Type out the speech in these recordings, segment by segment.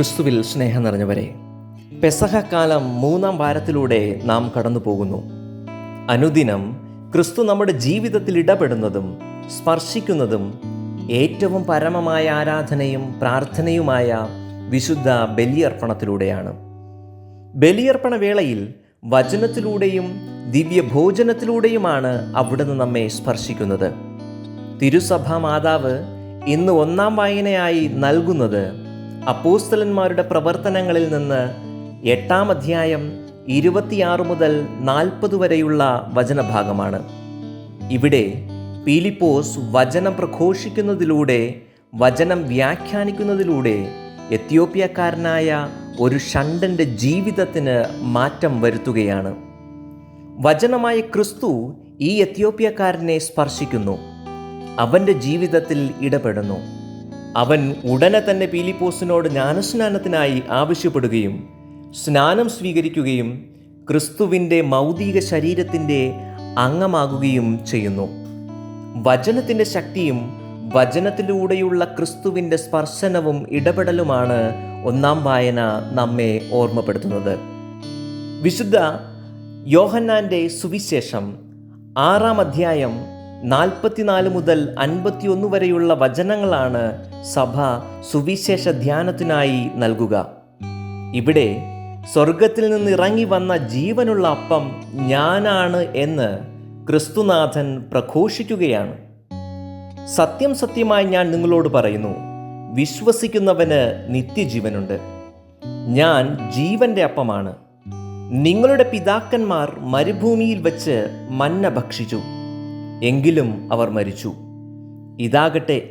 ക്രിസ്തുവിൽ സ്നേഹം നിറഞ്ഞവരെ പെസഹക്കാലം മൂന്നാം വാരത്തിലൂടെ നാം കടന്നു പോകുന്നു അനുദിനം ക്രിസ്തു നമ്മുടെ ജീവിതത്തിൽ ഇടപെടുന്നതും സ്പർശിക്കുന്നതും ഏറ്റവും പരമമായ ആരാധനയും പ്രാർത്ഥനയുമായ വിശുദ്ധ ബലിയർപ്പണത്തിലൂടെയാണ്. ബലിയർപ്പണ വേളയിൽ വചനത്തിലൂടെയും ദിവ്യഭോജനത്തിലൂടെയുമാണ് അവിടുന്ന് നമ്മെ സ്പർശിക്കുന്നത്. തിരുസഭാ മാതാവ് ഇന്ന് ഒന്നാം വായനയായി നൽകുന്നത് അപ്പോസ്തലന്മാരുടെ പ്രവർത്തനങ്ങളിൽ നിന്ന് എട്ടാം അധ്യായം ഇരുപത്തിയാറ് മുതൽ നാൽപ്പത് വരെയുള്ള വചനഭാഗമാണ്. ഇവിടെ പീലിപ്പോസ് വചനം പ്രഘോഷിക്കുന്നതിലൂടെ വചനം വ്യാഖ്യാനിക്കുന്നതിലൂടെ എത്യോപ്യക്കാരനായ ഒരു ഷണ്ടന്റെ ജീവിതത്തിന് മാറ്റം വരുത്തുകയാണ്. വചനമായ ക്രിസ്തു ഈ എത്യോപ്യക്കാരനെ സ്പർശിക്കുന്നു. അവന്റെ ജീവിതത്തിൽ ഇടപെടുന്നു. അവൻ ഉടനെ തന്നെ പീലിപ്പോസിനോട് ജ്ഞാനസ്നാനത്തിനായി ആവശ്യപ്പെടുകയും സ്നാനം സ്വീകരിക്കുകയും ക്രിസ്തുവിന്റെ മൗതിക ശരീരത്തിന്റെ അംഗമാകുകയും ചെയ്യുന്നു. വചനത്തിന്റെ ശക്തിയും വചനത്തിലൂടെയുള്ള ക്രിസ്തുവിന്റെ സ്പർശനവും ഇടപെടലുമാണ് ഒന്നാം വായന നമ്മെ ഓർമ്മപ്പെടുത്തുന്നത്. വിശുദ്ധ യോഹന്നാന്റെ സുവിശേഷം ആറാം അധ്യായം നാൽപ്പത്തിനാല് മുതൽ അൻപത്തിയൊന്ന് വരെയുള്ള വചനങ്ങളാണ് സഭ സുവിശേഷ ധ്യാനത്തിനായി നൽകുക. ഇവിടെ സ്വർഗത്തിൽ നിന്ന് ഇറങ്ങി വന്ന ജീവനുള്ള അപ്പം ഞാനാണ് എന്ന് ക്രിസ്തുനാഥൻ പ്രഘോഷിക്കുകയാണ്. സത്യം സത്യമായി ഞാൻ നിങ്ങളോട് പറയുന്നു വിശ്വസിക്കുന്നവന് നിത്യജീവനുണ്ട്. ഞാൻ ജീവന്റെ അപ്പമാണ്. നിങ്ങളുടെ പിതാക്കന്മാർ മരുഭൂമിയിൽ വെച്ച് മന്ന ഭക്ഷിച്ചു. എങ്കിലും അവർ മരിച്ചു. ഇതാകട്ടെ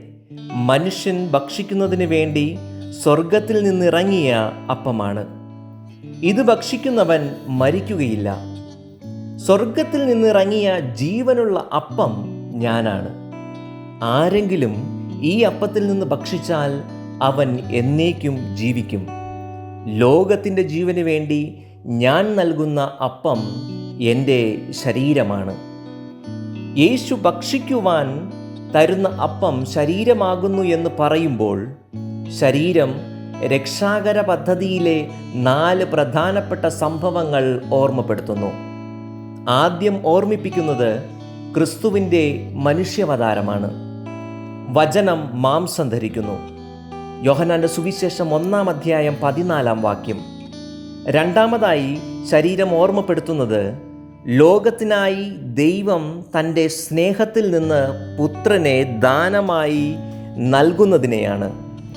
മനുഷ്യൻ ഭക്ഷിക്കുന്നതിന് വേണ്ടി സ്വർഗത്തിൽ നിന്നിറങ്ങിയ അപ്പമാണ്. ഇത് ഭക്ഷിക്കുന്നവൻ മരിക്കുകയില്ല. സ്വർഗത്തിൽ നിന്നിറങ്ങിയ ജീവനുള്ള അപ്പം ഞാനാണ്. ആരെങ്കിലും ഈ അപ്പത്തിൽ നിന്ന് ഭക്ഷിച്ചാൽ അവൻ എന്നേക്കും ജീവിക്കും. ലോകത്തിന്റെ ജീവന് വേണ്ടി ഞാൻ നൽകുന്ന അപ്പം എന്റെ ശരീരമാണ്. യേശു ഭക്ഷിക്കുവാൻ തരുന്ന അപ്പം ശരീരമാകുന്നു എന്ന് പറയുമ്പോൾ ശരീരം രക്ഷാകര പദ്ധതിയിലെ നാല് പ്രധാനപ്പെട്ട സംഭവങ്ങൾ ഓർമ്മപ്പെടുത്തുന്നു. ആദ്യം ഓർമ്മിപ്പിക്കുന്നത് ക്രിസ്തുവിന്റെ മനുഷ്യാവതാരമാണ്. വചനം മാംസം ധരിക്കുന്നു. യോഹനാന്റെ സുവിശേഷം ഒന്നാം അധ്യായം പതിനാലാം വാക്യം. രണ്ടാമതായി ശരീരം ഓർമ്മപ്പെടുത്തുന്നത് ലോകത്തിനായി ദൈവം തന്റെ സ്നേഹത്തിൽ നിന്ന് പുത്രനെ ദാനമായി നൽകുന്നതിനെയാണ്.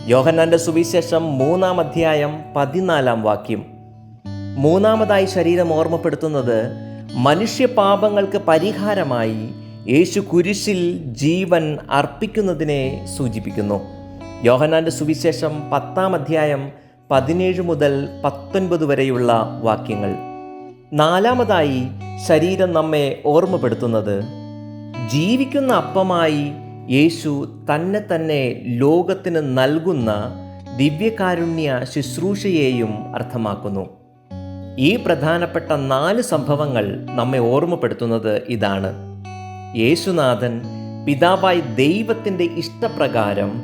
യോഹന്നാന്റെ സുവിശേഷം മൂന്നാം അധ്യായം പതിനാലാം വാക്യം. മൂന്നാമതായി ശരീരം ഓർമ്മപ്പെടുത്തുന്നത് മനുഷ്യപാപങ്ങൾക്ക് പരിഹാരമായി യേശു കുരിശിൽ ജീവൻ അർപ്പിക്കുന്നതിനെ സൂചിപ്പിക്കുന്നു. യോഹനാന്റെ സുവിശേഷം പത്താം അധ്യായം പതിനേഴ് മുതൽ പത്തൊൻപത് വരെയുള്ള വാക്യങ്ങൾ. നാലാമതായി ശരീരം നമ്മെ ഓർമ്മപ്പെടുത്തുന്നത്. ജീവിക്കുന്ന അപ്പമായി യേശു തന്നെ തന്നെ ലോകത്തിന് നൽകുന്ന ദിവ്യകാരുണ്യ ശുശ്രൂഷയെയും അർത്ഥമാക്കുന്നു. ഈ പ്രധാനപ്പെട്ട നാല് സംഭവങ്ങൾ നമ്മെ ഓർമ്മപ്പെടുത്തുന്നത് ഇതാണ്. യേശുനാഥൻ പിതാവായി ദൈവത്തിന്റെ ഇഷ്ടപ്രകാരം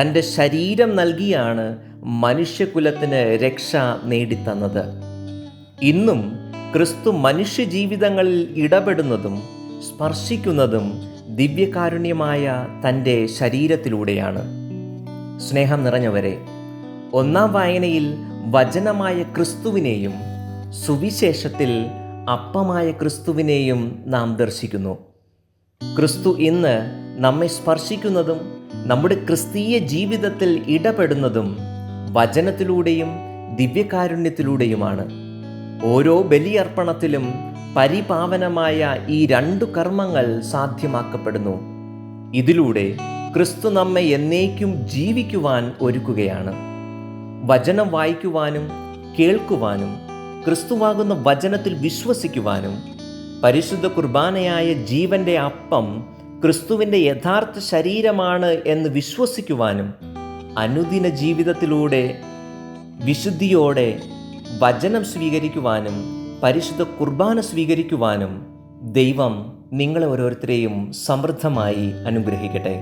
തന്റെ ശരീരം നൽകിയാണ് മനുഷ്യകുലത്തിന് രക്ഷ നേടിത്തന്നത്. ഇന്നും ക്രിസ്തു മനുഷ്യ ജീവിതങ്ങളിൽ ഇടപെടുന്നതും സ്പർശിക്കുന്നതും ദിവ്യകാരുണ്യമായ തന്റെ ശരീരത്തിലൂടെയാണ്. സ്നേഹം നിറഞ്ഞവരെ ഒന്നാം വായനയിൽ വചനമായ ക്രിസ്തുവിനെയും സുവിശേഷത്തിൽ അപ്പമായ ക്രിസ്തുവിനെയും നാം ദർശിക്കുന്നു. ക്രിസ്തു ഇന്ന് നമ്മെ സ്പർശിക്കുന്നതും നമ്മുടെ ക്രിസ്തീയ ജീവിതത്തിൽ ഇടപെടുന്നതും വചനത്തിലൂടെയും ദിവ്യകാരുണ്യത്തിലൂടെയുമാണ്. ഓരോ ബലിയർപ്പണത്തിലും പരിപാവനമായ ഈ രണ്ടു കർമ്മങ്ങൾ സാധ്യമാക്കപ്പെടുന്നു. ഇതിലൂടെ ക്രിസ്തു നമ്മെ എന്നേക്കും ജീവിക്കുവാൻ ഒരുക്കുകയാണ്. വചനം വായിക്കുവാനും കേൾക്കുവാനും ക്രിസ്തുവാകുന്ന വചനത്തിൽ വിശ്വസിക്കുവാനും പരിശുദ്ധ കുർബാനയായ ജീവന്റെ അപ്പം ക്രിസ്തുവിന്റെ യഥാർത്ഥ ശരീരമാണ് എന്ന് വിശ്വസിക്കുവാനും അനുദിന ജീവിതത്തിലൂടെ വിശുദ്ധിയോടെ വചനം സ്വീകരിക്കുവാനും പരിശുദ്ധ കുർബാന സ്വീകരിക്കുവാനും ദൈവം നിങ്ങളെ ഓരോരുത്തരെയും സമൃദ്ധമായി അനുഗ്രഹിക്കട്ടെ.